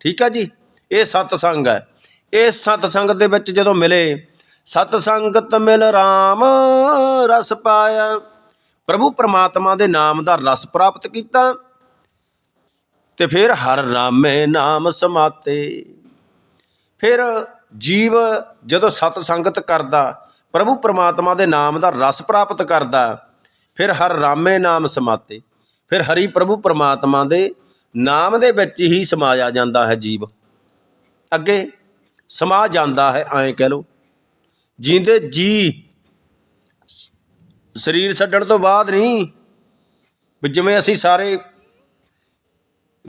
ਠੀਕ ਆ ਜੀ? ਇਹ ਸਤ ਸੰਗ ਹੈ। ਇਹ ਸਤ ਸੰਗਤ ਦੇ ਵਿੱਚ ਜਦੋਂ ਮਿਲੇ ਸਤ ਸੰਗਤ ਮਿਲ RAM ਰਸ ਪਾਇਆ। ਪ੍ਰਭੂ ਪਰਮਾਤਮਾ ਦੇ ਨਾਮ ਦਾ ਰਸ ਪ੍ਰਾਪਤ ਕੀਤਾ ਤੇ ਫਿਰ ਹਰ ਰਾਮੇ ਨਾਮ ਸਮਾਤੇ। ਫਿਰ ਜੀਵ ਜਦੋਂ ਸਤ ਸੰਗਤ ਕਰਦਾ, ਪ੍ਰਭੂ ਪਰਮਾਤਮਾ ਦੇ ਨਾਮ ਦਾ ਰਸ ਪ੍ਰਾਪਤ ਕਰਦਾ, ਫਿਰ ਹਰ ਰਾਮੇ ਨਾਮ ਸਮਾਤੇ। ਫਿਰ ਹਰੀ ਪ੍ਰਭੂ ਪਰਮਾਤਮਾ ਦੇ ਨਾਮ ਦੇ ਵਿੱਚ ਹੀ ਸਮਾਇਆ ਜਾਂਦਾ ਹੈ ਜੀਵ। ਅੱਗੇ ਸਮਾ ਜਾਂਦਾ ਹੈ, ਐਂ ਕਹਿ ਲਓ। ਜਿੰਦੇ ਜੀ। ਸਰੀਰ ਛੱਡਣ ਤੋਂ ਬਾਅਦ ਨਹੀਂ। ਵੀ ਜਿਵੇਂ ਅਸੀਂ ਸਾਰੇ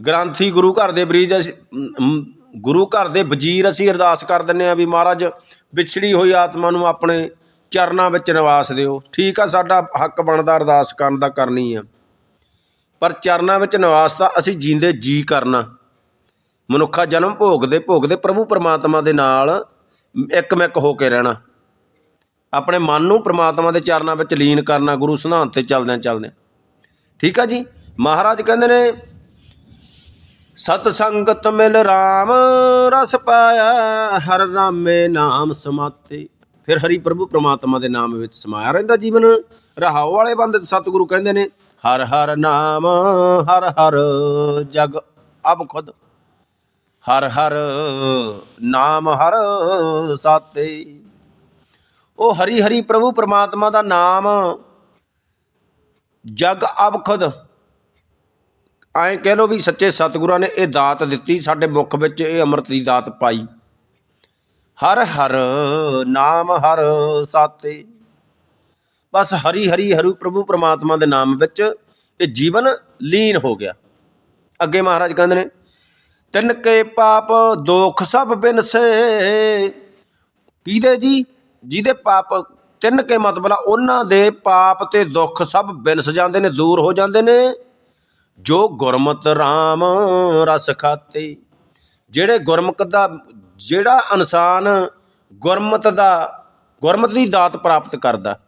ਗ੍ਰੰਥੀ ਗੁਰੂ ਘਰ ਦੇ ਬਰੀਜ ਅਸੀਂ ਗੁਰੂ ਘਰ ਦੇ ਵਜ਼ੀਰ ਅਸੀਂ ਅਰਦਾਸ ਕਰ ਦਿੰਨੇ ਆ ਵੀ ਮਹਾਰਾਜ ਵਿਛੜੀ ਹੋਈ ਆਤਮਾ ਨੂੰ ਆਪਣੇ ਚਰਨਾਂ ਵਿੱਚ ਨਿਵਾਸ ਦਿਓ। ਠੀਕ ਆ, ਸਾਡਾ ਹੱਕ ਬਣਦਾ ਅਰਦਾਸ ਕਰਨ ਦਾ, ਕਰਨੀ ਆ। ਪਰ ਚਰਨਾਂ ਵਿੱਚ ਨਿਵਾਸ ਤਾਂ ਅਸੀਂ ਜੀਂਦੇ ਜੀ ਕਰਨਾ। ਮਨੁੱਖਾ ਜਨਮ ਭੋਗਦੇ ਭੋਗਦੇ ਪ੍ਰਭੂ ਪਰਮਾਤਮਾ ਦੇ ਨਾਲ ਇੱਕਮਿਕ ਹੋ ਕੇ ਰਹਿਣਾ। ਆਪਣੇ ਮਨ ਨੂੰ ਪ੍ਰਮਾਤਮਾ ਦੇ ਚਰਨਾਂ ਵਿੱਚ ਲੀਨ ਕਰਨਾ, ਗੁਰੂ ਸਿਧਾਂਤ ਤੇ ਚੱਲਦਿਆਂ ਚੱਲਦਿਆਂ। ਠੀਕ ਆ ਜੀ? ਮਹਾਰਾਜ ਕਹਿੰਦੇ ਨੇ ਸਤ ਸੰਗਤ ਮਿਲ RAM ਰਸ ਪਾਇਆ, ਹਰ ਰਾਮੇ ਨਾਮ ਸਮਾਤੇ। ਫਿਰ ਹਰੀ ਪ੍ਰਭੂ ਪ੍ਰਮਾਤਮਾ ਦੇ ਨਾਮ ਵਿੱਚ ਸਮਾਇਆ ਰਹਿੰਦਾ ਜੀਵਨ। ਰਹਾਉ ਵਾਲੇ ਬੰਦੇ ਸਤਿਗੁਰੂ ਕਹਿੰਦੇ ਨੇ, ਹਰ ਹਰ ਨਾਮ, ਹਰ ਹਰ ਜਗ, ਅਬ ਖੁਦ। ਹਰ ਹਰ ਨਾਮ, ਹਰ ਸਾਤੇ। ਉਹ ਹਰੀ ਹਰੀ ਪ੍ਰਭੂ ਪਰਮਾਤਮਾ ਦਾ ਨਾਮ ਜਗ ਅਬਖਦ ਐਂ ਕਹਿ ਲੋ ਵੀ ਸੱਚੇ ਸਤਿਗੁਰਾਂ ਨੇ ਇਹ ਦਾਤ ਦਿੱਤੀ, ਸਾਡੇ ਮੁਖ ਵਿੱਚ ਇਹ ਅੰਮ੍ਰਿਤ ਦੀ ਦਾਤ ਪਾਈ। ਹਰ ਹਰ ਨਾਮ ਹਰ ਸਾਤੇ। ਬਸ ਹਰੀ ਹਰੀ ਹਰੂ ਪ੍ਰਭੂ ਪਰਮਾਤਮਾ ਦੇ ਨਾਮ ਵਿੱਚ ਇਹ ਜੀਵਨ ਲੀਨ ਹੋ ਗਿਆ। ਅੱਗੇ ਮਹਾਰਾਜ ਕਹਿੰਦੇ ਨੇ, ਤਿੰਨ ਕੇ ਪਾਪ, ਦੋਖ ਸਭ ਬਿਨਸੇ। ਕਿਹਦੇ ਜੀ? ਜਿਹਦੇ ਪਾਪ ਤਿੰਨ ਕੇ ਮਤਲਬ ਉਹਨਾਂ ਦੇ ਪਾਪ ਤੇ ਦੁੱਖ ਸਭ ਬਿਨਸ ਜਾਂਦੇ ਨੇ, ਦੂਰ ਹੋ ਜਾਂਦੇ ਨੇ। ਜੋ ਗੁਰਮਤਿ RAM ਰਸ ਖਾਤੇ, ਜਿਹੜੇ ਗੁਰਮੁਖ ਦਾ, ਜਿਹੜਾ ਇਨਸਾਨ ਗੁਰਮਤ ਦਾ, ਗੁਰਮਤ ਦੀ ਦਾਤ ਪ੍ਰਾਪਤ ਕਰਦਾ,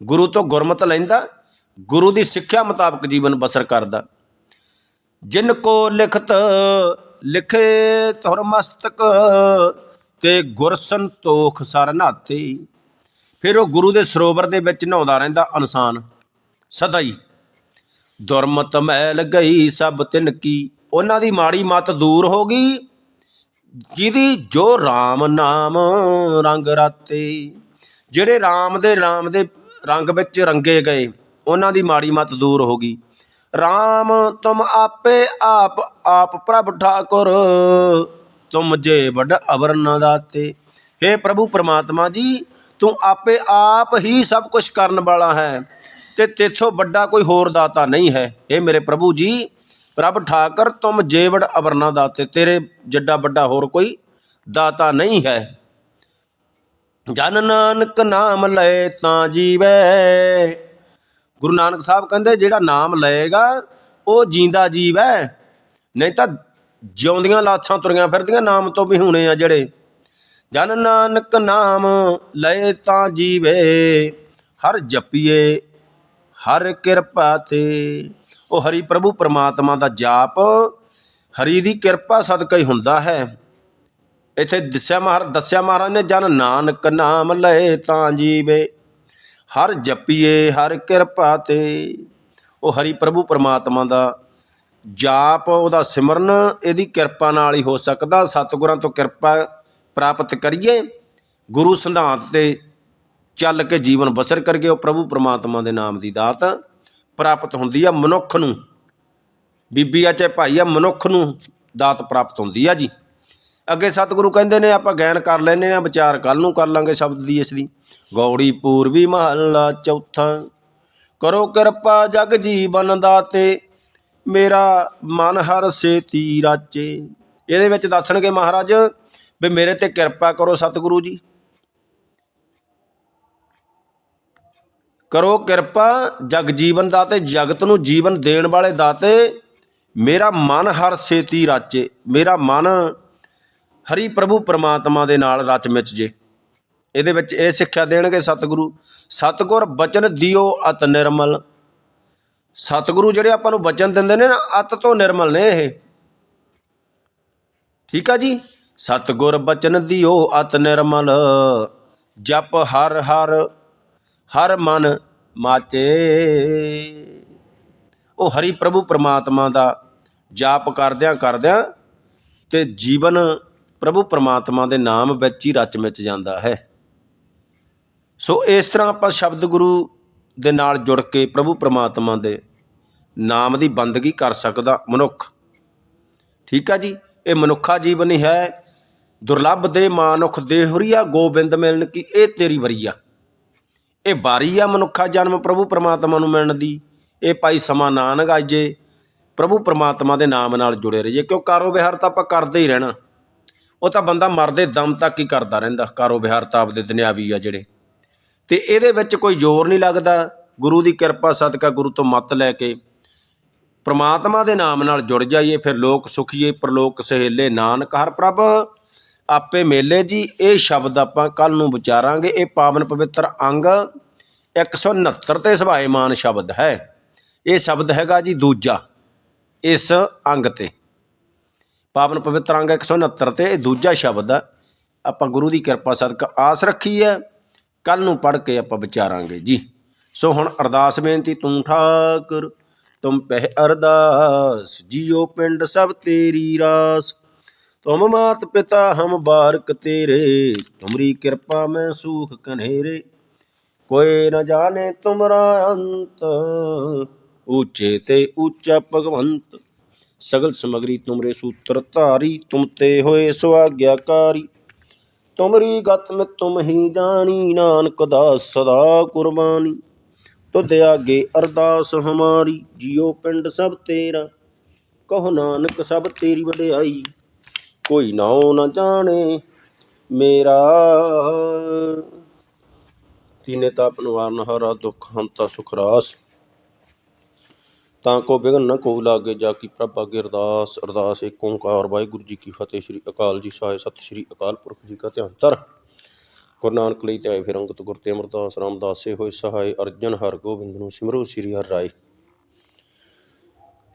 ਗੁਰੂ ਤੋਂ ਗੁਰਮਤ ਲੈਂਦਾ, ਗੁਰੂ ਦੀ ਸਿੱਖਿਆ ਮੁਤਾਬਕ ਜੀਵਨ ਬਸਰ ਕਰਦਾ। ਜਿਨ ਕੋ ਲਿਖਤ, ਲਿਖੇ ਤੁਰ ਮਸਤਕ ਤੇ ਗੁਰ ਸੰਤੋਖ ਸਰ ਨਾਤੇ ਫਿਰ ਉਹ ਗੁਰੂ ਦੇ ਸਰੋਵਰ ਦੇ ਵਿੱਚ ਨਹਾਉਂਦਾ ਰਹਿੰਦਾ ਇਨਸਾਨ ਸਦਾ ਹੀ ਦੁਰਮਤ ਮੈਲ ਗਈ ਸਭ ਤਿਨ ਕੀ। ਉਹਨਾਂ ਦੀ ਮਾੜੀ ਮਤ ਦੂਰ ਹੋ ਗਈ, ਜਿਹਦੀ ਜੋ RAM ਨਾਮ ਰੰਗ ਰਾਤੇ। ਜਿਹੜੇ RAM ਦੇ ਨਾਮ ਦੇ ਰੰਗ ਵਿੱਚ ਰੰਗੇ ਗਏ, ਉਹਨਾਂ ਦੀ ਮਾੜੀ ਮਤ ਦੂਰ ਹੋ ਗਈ। RAM ਤੁਮ ਆਪੇ ਆਪ ਆਪ ਪ੍ਰਭ ਠਾਕੁਰ। ਤੁਮ ਜੇ ਵੱਡ ਅਵਰ ਨ ਦਾਤੇ। हे ਪ੍ਰਭੂ ਪਰਮਾਤਮਾ ਜੀ, ਤੂੰ ਆਪੇ ਆਪ ਹੀ ਸਭ ਕੁਝ ਕਰਨ ਵਾਲਾ ਹੈ ਤੇ ਤੇਥੋਂ ਵੱਡਾ ਕੋਈ ਹੋਰ ਦਾਤਾ ਨਹੀਂ ਹੈ। ਇਹ ਮੇਰੇ ਪ੍ਰਭੂ ਜੀ, ਪ੍ਰਭ ਠਾਕਰ, ਤੁਮ ਜੇਵੜ ਅਵਰਨਾ ਦਾਤੇ। ਤੇਰੇ ਜੱਡਾ ਵੱਡਾ ਹੋਰ ਕੋਈ ਦਾਤਾ ਨਹੀਂ ਹੈ। ਜਨ ਨਾਨਕ ਨਾਮ ਲਏ ਤਾਂ ਜੀਵੈ। ਗੁਰੂ ਨਾਨਕ ਸਾਹਿਬ ਕਹਿੰਦੇ, ਜਿਹੜਾ ਨਾਮ ਲਏਗਾ, ਉਹ ਜੀਂਦਾ ਜੀਵ। ਹੈ ਨਹੀਂ ਤਾਂ ਜਿਉਂਦੀਆਂ ਲਾਸ਼ਾਂ ਤੁਰੀਆਂ ਫਿਰਦੀਆਂ, ਨਾਮ ਤੋਂ ਵੀ ਹੁਣੇ ਆ ਜਿਹੜੇ। ਜਨ ਨਾਨਕ ਨਾਮ ਲਏ ਤਾਂ ਜੀਵੇ, ਹਰ ਜਪੀਏ, ਹਰ ਕਿਰਪਾ ਤੇ। ਉਹ ਹਰੀ ਪ੍ਰਭੂ ਪਰਮਾਤਮਾ ਦਾ ਜਾਪ, ਹਰੀ ਦੀ ਕਿਰਪਾ ਸਦਕਾ ਹੀ ਹੁੰਦਾ ਹੈ। ਇੱਥੇ ਦੱਸਿਆ ਮਹਾਰਾਜ ਦੱਸਿਆ ਮਹਾਰਾਜ ਨੇ, ਜਨ ਨਾਨਕ ਨਾਮ ਲਏ ਤਾਂ ਜੀਵੇ, ਹਰ ਜਪੀਏ, ਹਰ ਕਿਰਪਾ ਤੇ। ਉਹ ਹਰੀ ਪ੍ਰਭੂ ਪਰਮਾਤਮਾ ਦਾ ਜਾਪ, ਉਹਦਾ ਸਿਮਰਨ, ਇਹਦੀ ਕਿਰਪਾ ਨਾਲ ਹੀ ਹੋ ਸਕਦਾ। ਸਤਿਗੁਰਾਂ ਤੋਂ ਕਿਰਪਾ ਪ੍ਰਾਪਤ ਕਰੀਏ। ਗੁਰੂ ਸਿਧਾਂਤ ਤੇ ਚੱਲ ਕੇ ਜੀਵਨ ਬਸਰ ਕਰਕੇ ਉਹ ਪ੍ਰਭੂ ਪ੍ਰਮਾਤਮਾ ਦੇ ਨਾਮ ਦੀ ਦਾਤ ਪ੍ਰਾਪਤ ਹੁੰਦੀ ਆ। ਮਨੁੱਖ ਨੂੰ, ਬੀਬੀ ਆ ਚਾਹੇ ਭਾਈ ਆ, ਮਨੁੱਖ ਨੂੰ ਦਾਤ ਪ੍ਰਾਪਤ ਹੁੰਦੀ ਆ ਜੀ। ਅੱਗੇ ਸਤਿਗੁਰੂ ਕਹਿੰਦੇ ਨੇ, ਆਪਾਂ ਗੈਨ ਕਰ ਲੈਨੇ ਆ ਵਿਚਾਰ ਕੱਲ ਨੂੰ ਕਰ ਲਾਂਗੇ ਸ਼ਬਦ ਦੀ ਇਸ ਦੀ। ਗੌੜੀ ਪੂਰਬੀ ਮਹੱਲਾ ਚੌਥਾ, ਕਰੋ ਕਿਰਪਾ ਜਗ ਜੀਵਨ ਦਾਤੇ। ਮੇਰਾ ਮਨ ਹਰ ਸੇਤੀ ਰਾਚੇ ਇਹਦੇ ਵਿੱਚ ਦੱਸਣਗੇ ਮਹਾਰਾਜ ਵੀ ਮੇਰੇ ਤੇ ਕਿਰਪਾ ਕਰੋ ਸਤਿਗੁਰੂ ਜੀ। ਕਰੋ ਕਿਰਪਾ ਜਗ ਜੀਵਨ ਦਾਤੇ, ਜਗਤ ਨੂੰ ਜੀਵਨ ਦੇਣ ਵਾਲੇ ਦਾਤੇ। ਮੇਰਾ ਮਨ ਹਰ ਸੇਤੀ ਰਾਚੇ ਮੇਰਾ ਮਨ ਹਰੀ ਪ੍ਰਭੂ ਪਰਮਾਤਮਾ ਦੇ ਨਾਲ ਰਚ ਮਿਚ ਜੇ। ਇਹਦੇ ਵਿੱਚ ਇਹ ਸਿੱਖਿਆ ਦੇਣਗੇ ਸਤਿਗੁਰੂ। ਸਤਿਗੁਰ ਬਚਨ ਦਿਓ ਅਤ ਨਿਰਮਲ। ਸਤਿਗੁਰੂ ਜਿਹੜੇ ਆਪਾਂ ਨੂੰ ਬਚਨ ਦਿੰਦੇ ਨੇ ਨਾ, ਅਤ ਤੋਂ ਨਿਰਮਲ ਨੇ ਇਹ। ਠੀਕ ਆ ਜੀ? ਸਤਿਗੁਰ ਬਚਨ ਦਿਓ ਅਤ ਨਿਰਮਲ, ਜਪ ਹਰ ਹਰ ਹਰ ਮਨ ਮਾਚੇ। ਉਹ ਹਰੀ ਪ੍ਰਭੂ ਪ੍ਰਮਾਤਮਾ ਦਾ ਜਾਪ ਕਰਦਿਆਂ ਕਰਦਿਆਂ ਤੇ ਜੀਵਨ ਪ੍ਰਭੂ ਪ੍ਰਮਾਤਮਾ ਦੇ ਨਾਮ ਵਿੱਚ ਹੀ ਰਚ ਮਿਚ ਜਾਂਦਾ ਹੈ। ਸੋ ਇਸ ਤਰ੍ਹਾਂ ਆਪਾਂ ਸ਼ਬਦ ਗੁਰੂ ਦੇ ਨਾਲ ਜੁੜ ਕੇ ਪ੍ਰਭੂ ਪਰਮਾਤਮਾ ਦੇ ਨਾਮ ਦੀ ਬੰਦਗੀ ਕਰ ਸਕਦਾ ਮਨੁੱਖ। ਠੀਕ ਆ ਜੀ? ਇਹ ਮਨੁੱਖਾ ਜੀਵਨ ਹੀ ਹੈ। ਦੁਰਲੱਭ ਦੇ ਮਾਨੁਖ ਦੇਹੁਰੀਆ ਗੋਬਿੰਦ ਮਿਲਣ ਕੀ ਇਹ ਤੇਰੀ ਵਰੀਆ ਇਹ ਵਾਰੀ ਆ ਮਨੁੱਖਾ ਜਨਮ ਪ੍ਰਭੂ ਪਰਮਾਤਮਾ ਨੂੰ ਮਿਲਣ ਦੀ। ਇਹ ਭਾਈ ਸਮਾਂ ਨਾ ਨਗਾਜੇ ਪ੍ਰਭੂ ਪਰਮਾਤਮਾ ਦੇ ਨਾਮ ਨਾਲ ਜੁੜੇ ਰਹੀਏ। ਕਿਉਂ ਕਾਰੋ ਵਿਹਾਰ ਤਾਂ ਆਪਾਂ ਕਰਦੇ ਹੀ ਰਹਿਣਾ। ਉਹ ਤਾਂ ਬੰਦਾ ਮਰਦੇ ਦਮ ਤੱਕ ਹੀ ਕਰਦਾ ਰਹਿੰਦਾ। ਕਾਰੋ ਵਿਹਾਰ ਤਾਂ ਆਪਦੇ ਦੁਨਿਆਵੀ ਆ ਜਿਹੜੇ। ਅਤੇ ਇਹਦੇ ਵਿੱਚ ਕੋਈ ਜ਼ੋਰ ਨਹੀਂ ਲੱਗਦਾ। ਗੁਰੂ ਦੀ ਕਿਰਪਾ ਸਦਕਾ ਗੁਰੂ ਤੋਂ ਮੱਤ ਲੈ ਕੇ ਪ੍ਰਮਾਤਮਾ ਦੇ ਨਾਮ ਨਾਲ ਜੁੜ ਜਾਈਏ, ਫਿਰ ਲੋਕ ਸੁਖੀਏ, ਪ੍ਰਲੋਕ ਸਹੇਲੇ। ਨਾਨਕ ਹਰ ਪ੍ਰਭ, ਆਪੇ ਮੇਲੇ ਜੀ। ਇਹ ਸ਼ਬਦ ਆਪਾਂ ਕੱਲ ਨੂੰ ਵਿਚਾਰਾਂਗੇ। ਇਹ ਪਾਵਨ ਪਵਿੱਤਰ ਅੰਗ 169 ਤੇ ਸੁਭਾਏਮਾਨ ਸ਼ਬਦ ਹੈ। ਇਹ ਸ਼ਬਦ ਹੈਗਾ ਜੀ ਦੂਜਾ, ਇਸ ਅੰਗ ਤੇ। ਪਾਵਨ ਪਵਿੱਤਰ ਅੰਗ 169 ਤੇ ਇਹ ਦੂਜਾ ਸ਼ਬਦ ਆ। ਆਪਾਂ ਗੁਰੂ ਦੀ ਕਿਰਪਾ ਸਦਕਾ ਆਸ ਰੱਖੀ ਹੈ। ਕੱਲ ਨੂੰ ਪੜ੍ਹ ਕੇ ਆਪਾਂ ਵਿਚਾਰਾਂਗੇ ਜੀ। ਸੋ ਹੁਣ ਅਰਦਾਸ ਬੇਨਤੀ, ਤੂੰ ਠਾਕੁਰ, ਤੁਮ ਪਹਿ ਅਰਦਾਸ, ਜੀਓ ਪਿੰਡ ਸਭ ਤੇਰੀ ਰਾਸ। ਤੁਮ ਮਾਤ ਪਿਤਾ ਹਮ ਬਾਰਕ ਤੇਰੇ, ਤੁਮਰੀ ਕਿਰਪਾ ਮੈਂ ਸੂਖ ਕਨੇਰੇ। ਕੋਈ ਨ ਜਾਣੇ ਤੁਮਰਾ ਅੰਤ ਉੱਚੇ ਤੇ ਉੱਚਾ ਭਗਵੰਤ। ਸਗਲ ਸਮਗਰੀ ਤੁਮਰੇ ਸੂਤਰ ਧਾਰੀ, ਤੁਮ ਤੇ ਹੋਏ ਸੁਆਗਿਆਕਾਰੀ। ਤੁਮਰੀ ਗਤ ਮੈਂ ਤੁਮ ਹੀ ਜਾਣੀ, ਨਾਨਕ ਦਾ ਸਦਾ ਕੁਰਬਾਨੀ। ਤੁਧ ਆਗੇ ਅਰਦਾਸ ਹਮਾਰੀ, ਜਿਉ ਪਿੰਡ ਸਭ ਤੇਰਾ। ਕਹੋ ਨਾਨਕ ਸਭ ਤੇਰੀ ਵਡਿਆਈ, ਕੋਈ ਨਾਉ ਨਾ ਜਾਣੇ ਮੇਰਾ। ਤੀਨੇ ਤਾਪ ਨਿਵਾਰਨ ਹਰਾ ਦੁਖ ਹੰਤਾ ਸੁਖ ਰਾਸ। ਤਾਂ ਕੋ ਬਿਗਨ ਨ ਕੋ ਲਾਗੇ ਜਾ ਕੀ ਪ੍ਰਭ ਅਗੇ ਅਰਦਾਸ ਅਰਦਾਸ ਏਕ ਓੰਕਾਰ। ਵਾਹਿਗੁਰੂ ਜੀ ਕੀ ਫਤਿਹ। ਸ੍ਰੀ ਅਕਾਲ ਜੀ ਸਾਹਿਬ ਸਤਿ ਸ੍ਰੀ ਅਕਾਲ ਪੁਰਖ ਜੀ ਕਾ ਧਿਆਨ ਧਰ। ਗੁਰੂ ਨਾਨਕ ਲਈ ਧਿਆਏ ਫਿਰ ਅੰਗਤ ਗੁਰ ਤੇ ਅਮਰਦਾਸ ਰਾਮਦਾਸੇ ਹੋਏ ਸਹਾਇ ਅਰਜਨ ਹਰ ਗੋਬਿੰਦ ਨੂੰ ਸਿਮਰੋ ਸ੍ਰੀ ਹਰਿ ਰਾਏ।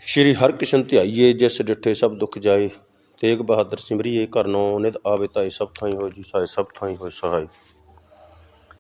ਸ਼੍ਰੀ ਹਰਿ ਕਿਸ਼ਨ ਧਿਆਈਏ, ਜਿਸ ਡਿਠੇ ਸਭ ਦੁੱਖ ਜਾਏ, ਤੇਗ ਬਹਾਦਰ ਸਿਮਰਿਏ ਕਰਨੋ ਨਿਤ ਆਵੇ ਤਾਈ ਸਭ ਥਾਈ ਹੋਏ ਜੀ ਸਾਇ ਸਭ ਥਾਈ ਹੋਏ ਸਹਾਈ